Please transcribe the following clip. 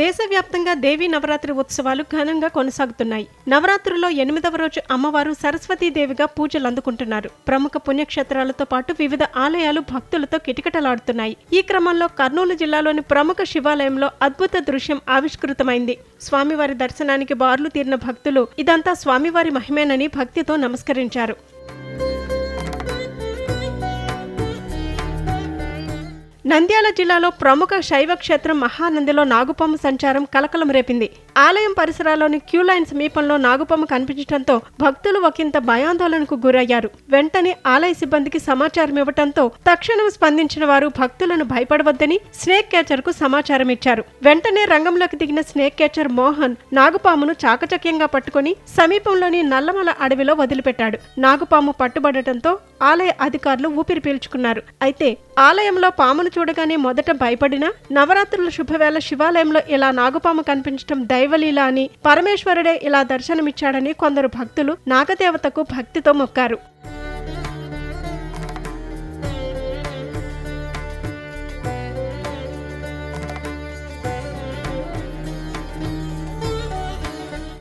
దేశవ్యాప్తంగా దేవీ నవరాత్రి ఉత్సవాలు ఘనంగా కొనసాగుతున్నాయి. నవరాత్రుల్లో ఎనిమిదవ రోజు అమ్మవారు సరస్వతీదేవిగా పూజలు అందుకుంటున్నారు. ప్రముఖ పుణ్యక్షేత్రాలతో పాటు వివిధ ఆలయాలు భక్తులతో కిటకిటలాడుతున్నాయి. ఈ క్రమంలో కర్నూలు జిల్లాలోని ప్రముఖ శివాలయంలో అద్భుత దృశ్యం ఆవిష్కృతమైంది. స్వామివారి దర్శనానికి బార్లు తీరిన భక్తులు ఇదంతా స్వామివారి మహిమేనని భక్తితో నమస్కరించారు. నంద్యాల జిల్లాలో ప్రముఖ శైవ క్షేత్రం మహానందిలో నాగుపాము సంచారం కలకలం రేపింది. ఆలయం పరిసరాల్లోని క్యూ లైన్ సమీపంలో నాగుపాము కనిపించడంతో భక్తులు ఒకంత భయాందోళనకు గురయ్యారు. వెంటనే ఆలయ సిబ్బందికి సమాచారం ఇవ్వడంతో తక్షణం స్పందించిన వారు భక్తులను భయపడవద్దని స్నేక్ క్యాచర్కు సమాచారం ఇచ్చారు. వెంటనే రంగంలోకి దిగిన స్నేక్ క్యాచర్ మోహన్ నాగుపామును చాకచక్యంగా పట్టుకుని సమీపంలోని నల్లమల అడవిలో వదిలిపెట్టాడు. నాగుపాము పట్టుబడటంతో ఆలయ అధికారులు ఊపిరి పీల్చుకున్నారు. అయితే ఆలయంలో పామును చూడగానే మొదట భయపడినా నవరాత్రుల శుభవేళ శివాలయంలో ఇలా నాగపాము కనిపించడం దైవలీల అని పరమేశ్వరుడే ఇలా దర్శనమిచ్చాడని కొందరు భక్తులు నాగదేవతకు భక్తితో మొక్కారు.